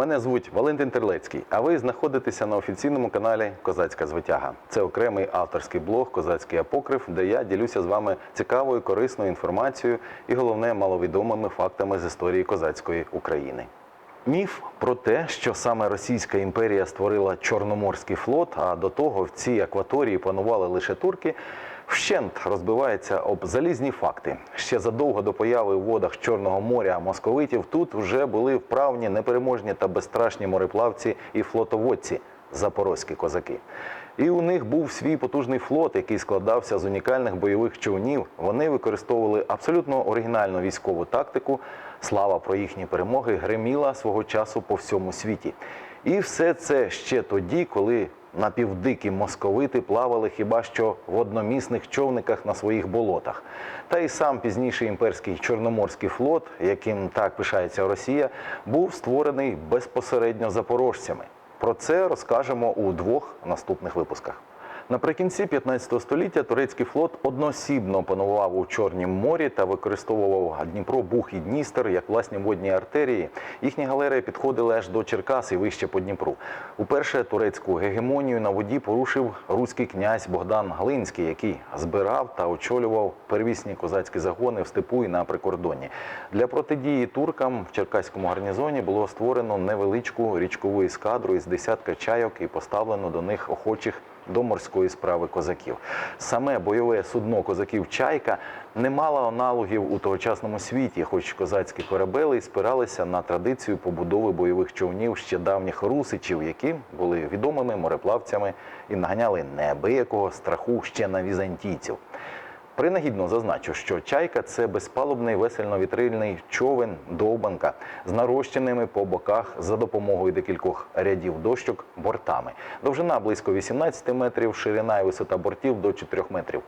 Мене звуть Валентин Терлецький, а ви знаходитеся на офіційному каналі Козацька звитяга. Це окремий авторський блог Козацький апокриф, де я ділюся з вами цікавою, корисною інформацією і головне маловідомими фактами з історії козацької України. Міф про те, що саме Російська імперія створила Чорноморський флот, а до того в цій акваторії панували лише турки, вщент розбивається об залізні факти. Ще задовго до появи у водах Чорного моря московитів тут вже були вправні, непереможні та безстрашні мореплавці і флотоводці запорозькі козаки. І у них був свій потужний флот, який складався з унікальних бойових човнів. Вони використовували абсолютно оригінальну військову тактику. Слава про їхні перемоги греміла свого часу по всьому світі. І все це ще тоді, коли напівдикі московити плавали хіба що в одномісних човниках на своїх болотах. Та й сам пізніший імперський чорноморський флот, яким так пишається Росія, був створений безпосередньо запорожцями. Про це розкажемо у двох наступних випусках. Наприкінці 15 століття турецький флот одноосібно панував у Чорнім морі та використовував Дніпро, Буг і Дністер як власні водні артерії. Їхні галери підходили аж до Черкас і вище по Дніпру. Уперше турецьку гегемонію на воді порушив руський князь Богдан Глинський, який збирав та очолював первісні козацькі загони в степу і на прикордонні. Для протидії туркам в Черкаському гарнізоні було створено невеличку річкову ескадру із десятка чайок і поставлено до них охочих до морської справи козаків. Саме бойове судно козаків Чайка не мало аналогів у тогочасному світі, хоч козацькі корабели спиралися на традицію побудови бойових човнів ще давніх русичів, які були відомими мореплавцями і наганяли неабиякого страху ще на візантійців. Принагідно зазначу, що чайка це безпалубний весельно-вітрильний човен довбанка з нарощеними по боках за допомогою декількох рядів дощок бортами. Довжина близько 18 метрів, ширина і висота бортів до 4 метрів.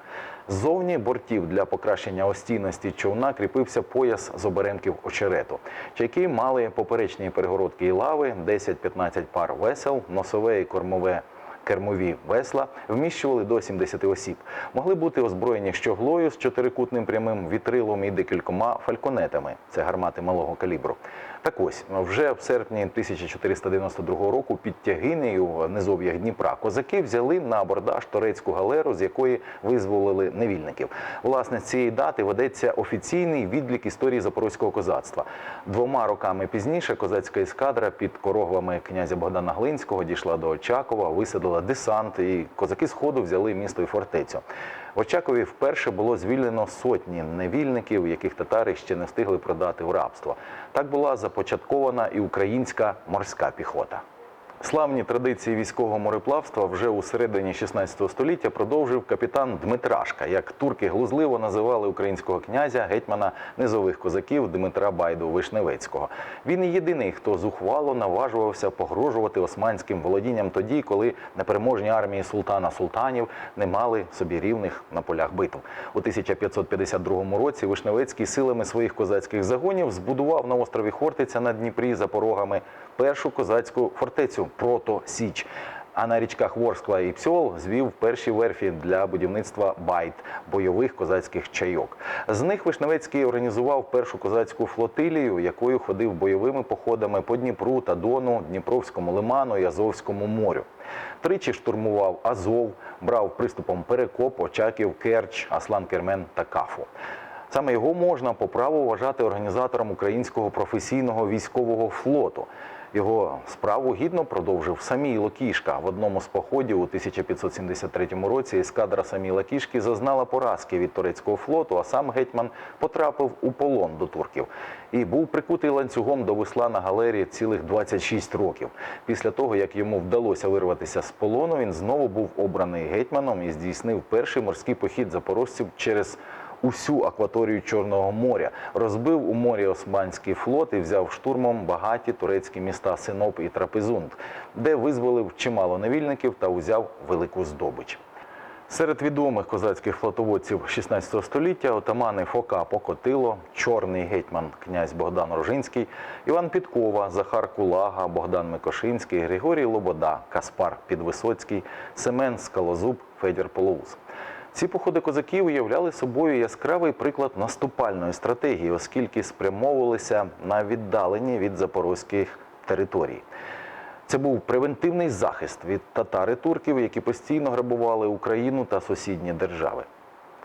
Ззовні бортів для покращення остійності човна кріпився пояс з оберемків очерету. Чайки мали поперечні перегородки і лави, 10-15 пар весел, носове і кормове кермові весла вміщували до 70 осіб. Могли бути озброєні щоглою з чотирикутним прямим вітрилом і декількома фальконетами. Це гармати малого калібру. Так ось вже в серпні 1492 року під Тягинею низов'ях Дніпра козаки взяли на абордаж турецьку галеру, з якої визволили невільників. Власне, з цієї дати ведеться офіційний відлік історії запорозького козацтва. Двома роками пізніше козацька ескадра під корогвами князя Богдана Глинського дійшла до Очакова, висадила десант, і козаки сходу взяли місто і фортецю. В Очакові вперше було звільнено сотні невільників, яких татари ще не встигли продати в рабство. Так була започаткована і українська морська піхота. Славні традиції військового мореплавства вже у середині 16 століття продовжив капітан Дмитрашка, як турки глузливо називали українського князя гетьмана низових козаків Дмитра Байду Вишневецького. Він єдиний, хто зухвало наважувався погрожувати османським володінням тоді, коли непереможні армії султана султанів не мали собі рівних на полях битв. У 1552 році Вишневецький силами своїх козацьких загонів збудував на острові Хортиця на Дніпрі за порогами першу козацьку фортецю Прото Січ. А на річках Ворскла і Псьол звів перші верфі для будівництва байт бойових козацьких чайок. З них Вишневецький організував першу козацьку флотилію, якою ходив бойовими походами по Дніпру та Дону, Дніпровському лиману і Азовському морю. Тричі штурмував Азов, брав приступом Перекоп, Очаків, Керч, Аслан Кермен та Кафу. Саме його можна по праву вважати організатором українського професійного військового флоту. Його справу гідно продовжив Самій Локішка. В одному з походів у 1573 році ескадра Самій Локішки зазнала поразки від турецького флоту, а сам гетьман потрапив у полон до турків і був прикутий ланцюгом до весла на галері цілих 26 років. Після того, як йому вдалося вирватися з полону, він знову був обраний гетьманом і здійснив перший морський похід запорожців через усю акваторію Чорного моря, розбив у морі Османський флот і взяв штурмом багаті турецькі міста Синоп і Трапезунд, де визволив чимало невільників та узяв велику здобич. Серед відомих козацьких флотоводців 16 століття отамани Фока Покотило, Чорний гетьман князь Богдан Рожинський, Іван Підкова, Захар Кулага, Богдан Микошинський, Григорій Лобода, Каспар Підвисоцький, Семен Скалозуб, Федір Полоус. Ці походи козаків уявляли собою яскравий приклад наступальної стратегії, оскільки спрямовувалися на віддалені від запорозьких територій. Це був превентивний захист від татари турків, які постійно грабували Україну та сусідні держави.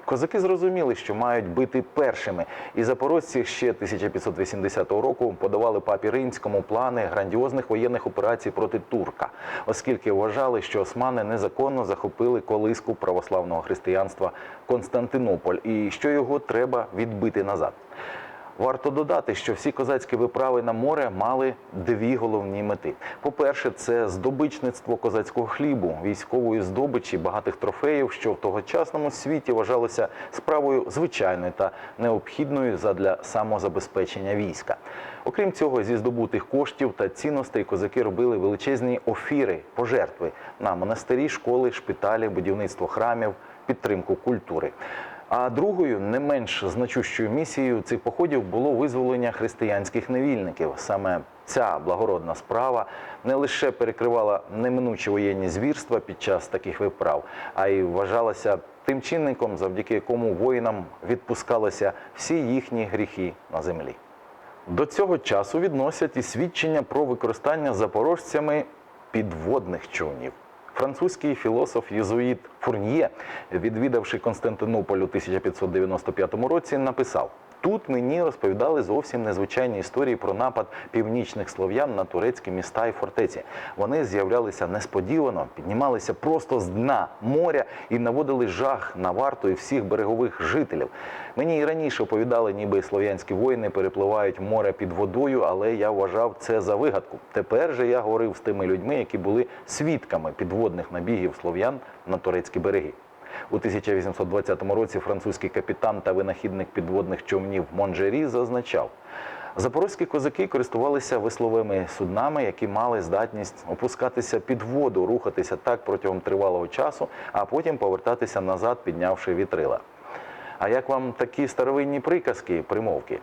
Козаки зрозуміли, що мають бити першими, і запорожці ще 1580 року подавали папі римському плани грандіозних воєнних операцій проти турка, оскільки вважали, що османи незаконно захопили колиску православного християнства Константинополь і що його треба відбити назад. Варто додати, що всі козацькі виправи на море мали дві головні мети: по-перше, це здобичництво козацького хлібу, військової здобичі, багатих трофеїв, що в тогочасному світі вважалося справою звичайною та необхідною задля самозабезпечення війська. Окрім цього, зі здобутих коштів та цінностей козаки робили величезні офіри, пожертви на монастирі, школи, шпиталі, будівництво храмів, підтримку культури. А другою, не менш значущою місією цих походів було визволення християнських невільників. Саме ця благородна справа не лише перекривала неминучі воєнні звірства під час таких виправ, а й вважалася тим чинником, завдяки якому воїнам відпускалися всі їхні гріхи на землі. До цього часу відносять і свідчення про використання запорожцями підводних човнів. Французький філософ єзуїт Фурньє, відвідавши Константинополь у 1595 році, написав: Тут мені розповідали зовсім незвичайні історії про напад північних слов'ян на турецькі міста і фортеці. Вони з'являлися несподівано, піднімалися просто з дна моря і наводили жах на варту і всіх берегових жителів. Мені і раніше оповідали, ніби слов'янські воїни перепливають море під водою, але я вважав це за вигадку. Тепер же я говорив з тими людьми, які були свідками підводних набігів слов'ян на турецькі береги. У 1820 році французький капітан та винахідник підводних човнів Монжері зазначав, запорозькі козаки користувалися весловими суднами, які мали здатність опускатися під воду, рухатися так протягом тривалого часу, а потім повертатися назад, піднявши вітрила. А як вам такі старовинні приказки, примовки?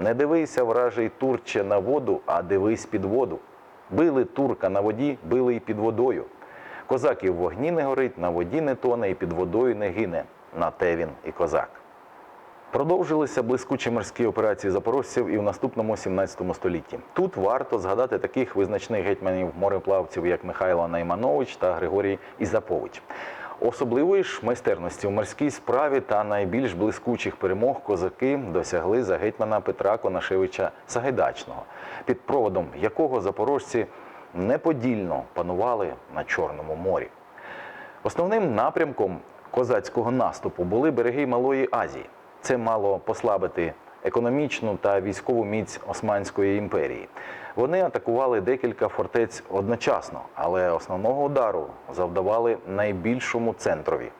Не дивися, вражий турче на воду, а дивись під воду. Били турка на воді, били й під водою. Козак і в вогні не горить, на воді не тоне і під водою не гине. На те він і козак. Продовжилися блискучі морські операції запорожців і в наступному 17 столітті. Тут варто згадати таких визначних гетьманів мореплавців, як Михайло Найманович та Григорій Ізапович. Особливої ж майстерності у морській справі та найбільш блискучих перемог козаки досягли за гетьмана Петра Конашевича Сагайдачного, під проводом якого запорожці неподільно панували на Чорному морі. Основним напрямком козацького наступу були береги Малої Азії. Це мало послабити економічну та військову міць Османської імперії. Вони атакували декілька фортець одночасно, але основного удару завдавали найбільшому центрові.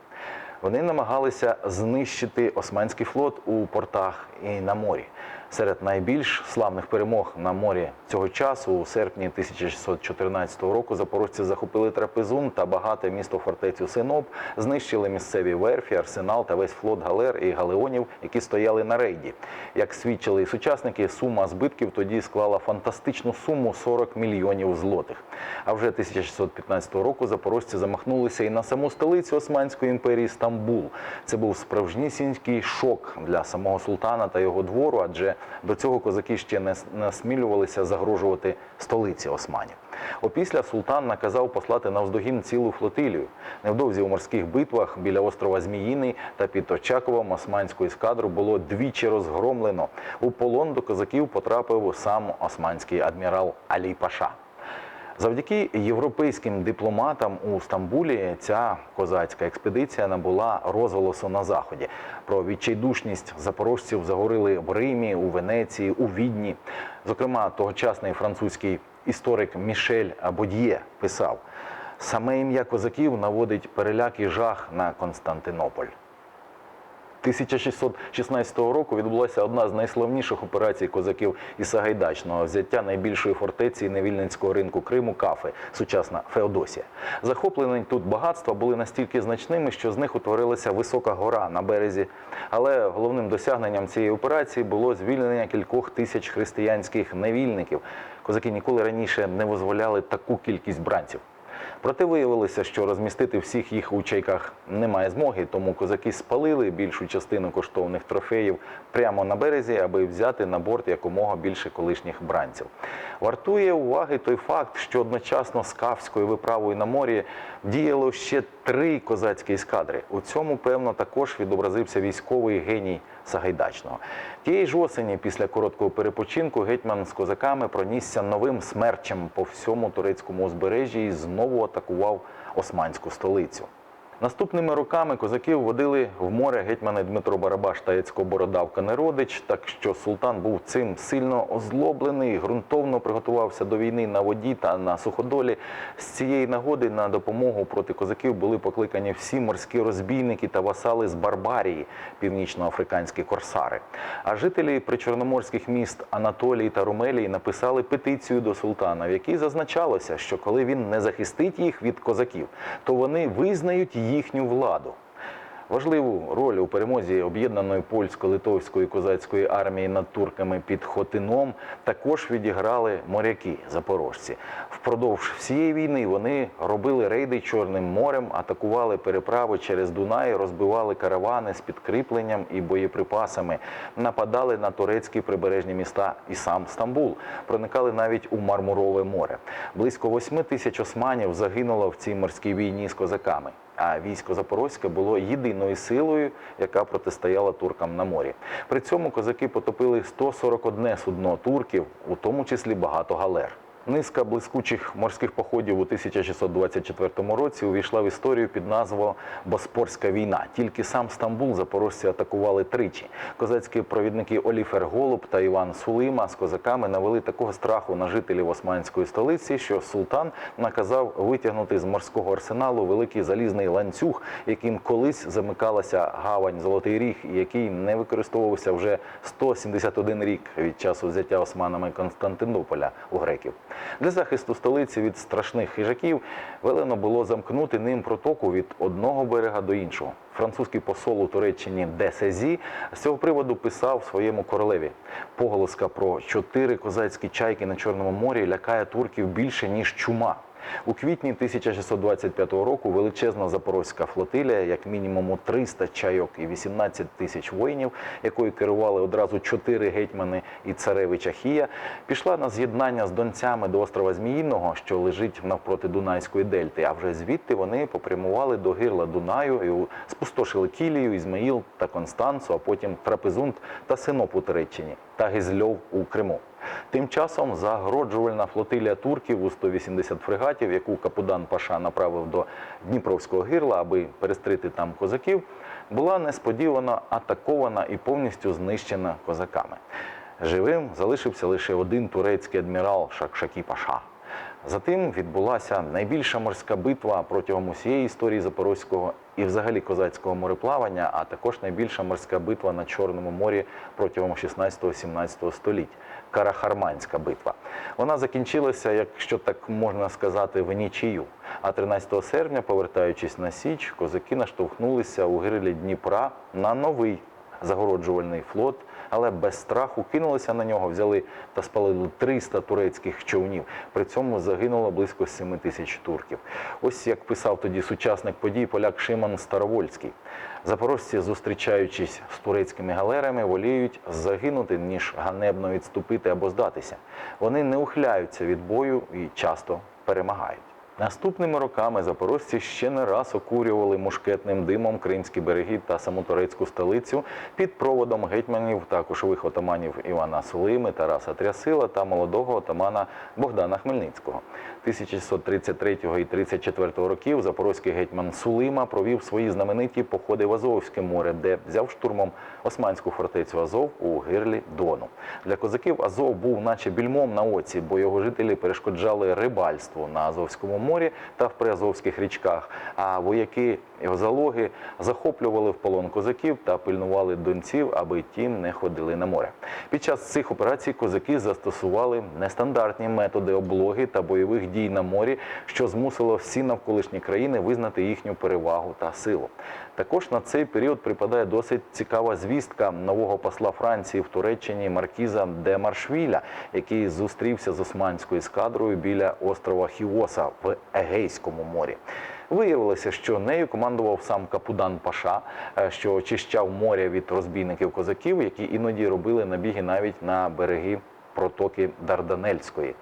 Вони намагалися знищити османський флот у портах і на морі. Серед найбільш славних перемог на морі цього часу, у серпні 1614 року, запорожці захопили трапезун та багате місто фортецю Синоп, знищили місцеві верфі, арсенал та весь флот галер і галеонів, які стояли на рейді. Як свідчили сучасники, сума збитків тоді склала фантастичну суму 40 мільйонів злотих. А вже 1615 року запорожці замахнулися і на саму столицю Османської імперії Стамбул. Це був справжнісінький шок для самого султана та його двору, адже до цього козаки ще не насмілювалися загрожувати столиці Османів. Опісля султан наказав послати навздогін цілу флотилію. Невдовзі у морських битвах біля острова Зміїний та під Очаковом османську ескадру було двічі розгромлено. У полон до козаків потрапив сам османський адмірал Алій Паша. Завдяки європейським дипломатам у Стамбулі ця козацька експедиція набула розголосу на заході. Про відчайдушність запорожців заговорили в Римі, у Венеції, у Відні. Зокрема, тогочасний французький історик Мішель Бод'є писав: саме ім'я козаків наводить переляк і жах на Константинополь. 1616 року відбулася одна з найславніших операцій козаків із Сагайдачного взяття найбільшої фортеці невільницького ринку Криму Кафи, сучасна Феодосія. Захоплені тут багатства були настільки значними, що з них утворилася висока гора на березі. Але головним досягненням цієї операції було звільнення кількох тисяч християнських невільників. Козаки ніколи раніше не дозволяли таку кількість бранців. Проте виявилося, що розмістити всіх їх у чайках немає змоги, тому козаки спалили більшу частину коштовних трофеїв прямо на березі, аби взяти на борт якомога більше колишніх бранців. Вартує уваги той факт, що одночасно з Кавською виправою на морі діяло ще три козацькі ескадри. У цьому, певно, також відобразився військовий геній Сагайдачного. Тієї ж осені, після короткого перепочинку, гетьман з козаками пронісся новим смерчем по всьому турецькому узбережжі і знову атакував османську столицю. Наступними роками козаків водили в море гетьмани Дмитро Барабаш та Яцько Бородавка Неродич, так що султан був цим сильно озлоблений, ґрунтовно приготувався до війни на воді та на суходолі. З цієї нагоди на допомогу проти козаків були покликані всі морські розбійники та васали з Барбарії, північноафриканські корсари. А жителі причорноморських міст Анатолії та Румелії написали петицію до султана, в якій зазначалося, що коли він не захистить їх від козаків, то вони визнають їхню владу. Важливу роль у перемозі об'єднаної польсько-литовської козацької армії над турками під Хотином також відіграли моряки запорожці. Впродовж всієї війни вони робили рейди Чорним морем, атакували переправи через Дунай, розбивали каравани з підкріпленням і боєприпасами, нападали на турецькі прибережні міста і сам Стамбул, проникали навіть у Мармурове море. Близько восьми тисяч османів загинуло в цій морській війні з козаками. А військо Запорозьке було єдиною силою, яка протистояла туркам на морі. При цьому козаки потопили 141 судно турків, у тому числі багато галер. Низка блискучих морських походів у 1624 році увійшла в історію під назвою Боспорська війна. Тільки сам Стамбул запорожці атакували тричі. Козацькі провідники Оліфер Голуб та Іван Сулима з козаками навели такого страху на жителів османської столиці, що султан наказав витягнути з морського арсеналу великий залізний ланцюг, яким колись замикалася гавань Золотий Ріг, який не використовувався вже 171 рік від часу взяття османами Константинополя у греків. Для захисту столиці від страшних хижаків велено було замкнути ним протоку від одного берега до іншого. Французький посол у Туреччині Де Сезі з цього приводу писав своєму королеві. Поголоска про чотири козацькі чайки на Чорному морі лякає турків більше ніж чума. У квітні 1625 року величезна запорозька флотилія, як мінімум 300 чайок і 18 тисяч воїнів, якою керували одразу чотири гетьмани і царевич Ахія, пішла на з'єднання з донцями до острова Зміїного, що лежить навпроти Дунайської дельти. А вже звідти вони попрямували до гирла Дунаю і спустошили Кілію, Ізмаїл та Констанцу, а потім Трапезунд та Синоп у Туреччині та Гізльов у Криму. Тим часом загороджувальна флотилія турків у 180 фрегатів, яку Капудан Паша направив до Дніпровського гирла, аби перестрити там козаків, була несподівано атакована і повністю знищена козаками. Живим залишився лише один турецький адмірал Шакшакі Паша. Затим відбулася найбільша морська битва протягом усієї історії Запорозького і взагалі козацького мореплавання, а також найбільша морська битва на Чорному морі протягом 16-17 століть Карахарманська битва. Вона закінчилася, якщо так можна сказати, в нічию. А 13 серпня, повертаючись на Січ, козаки наштовхнулися у гирлі Дніпра на новий загороджувальний флот, але без страху кинулися на нього, взяли та спалили 300 турецьких човнів. При цьому загинуло близько 7 тисяч турків. Ось як писав тоді сучасник подій поляк Шиман Старовольський. Запорожці, зустрічаючись з турецькими галерами, воліють загинути, ніж ганебно відступити або здатися. Вони не ухиляються від бою і часто перемагають. Наступними роками запорожці ще не раз окурювали мушкетним димом кримські береги та саму турецьку столицю під проводом гетьманів та кошових отаманів Івана Сулими, Тараса Трясила та молодого отамана Богдана Хмельницького. 1633 і 34 років запорозький гетьман Сулима провів свої знамениті походи в Азовське море, де взяв штурмом османську фортецю Азов у гирлі Дону. Для козаків Азов був наче більмом на оці, бо його жителі перешкоджали рибальству на Азовському морі та в приазовських річках. А вояки залоги захоплювали в полон козаків та пильнували донців, аби ті не ходили на море. Під час цих операцій козаки застосували нестандартні методи облоги та бойових дій на морі, що змусило всі навколишні країни визнати їхню перевагу та силу. Також на цей період припадає досить цікава звістка нового посла Франції в Туреччині Маркіза де Маршвіля, який зустрівся з османською ескадрою біля острова Хіоса в Егейському морі. Виявилося, що нею командував сам Капудан Паша, е, що очищав море від розбійників козаків, які іноді робили набіги навіть на береги протоки Дарданельської.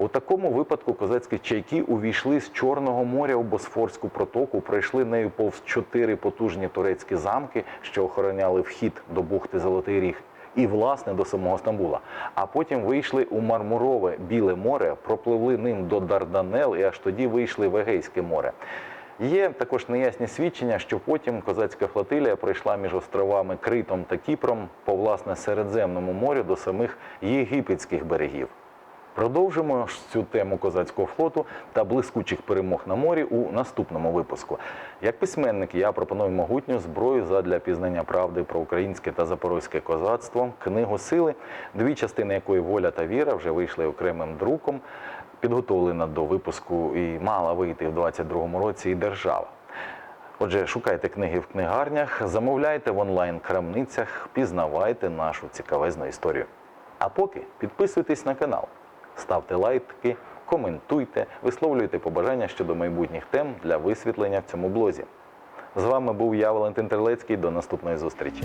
У такому випадку козацькі чайки увійшли з Чорного моря у Босфорську протоку, пройшли нею повз чотири потужні турецькі замки, що охороняли вхід до бухти Золотий Ріг, і власне до самого Стамбула. А потім вийшли у Мармурове Біле море, пропливли ним до Дарданел і аж тоді вийшли в Егейське море. Є також неясні свідчення, що потім козацька флотилія пройшла між островами Критом та Кіпром по власне Середземному морю до самих єгипетських берегів. Продовжимо цю тему козацького флоту та блискучих перемог на морі у наступному випуску. Як письменник я пропоную могутню зброю задля пізнання правди про українське та запорозьке козацтво, книгу сили, дві частини якої воля та віра вже вийшли окремим друком, підготовлена до випуску і мала вийти в 22-му році і держава. Отже, шукайте книги в книгарнях, замовляйте в онлайн-крамницях, пізнавайте нашу цікавезну історію. А поки підписуйтесь на канал, ставте лайки, коментуйте, висловлюйте побажання щодо майбутніх тем для висвітлення в цьому блозі. З вами був я, Валентин Терлецький. До наступної зустрічі.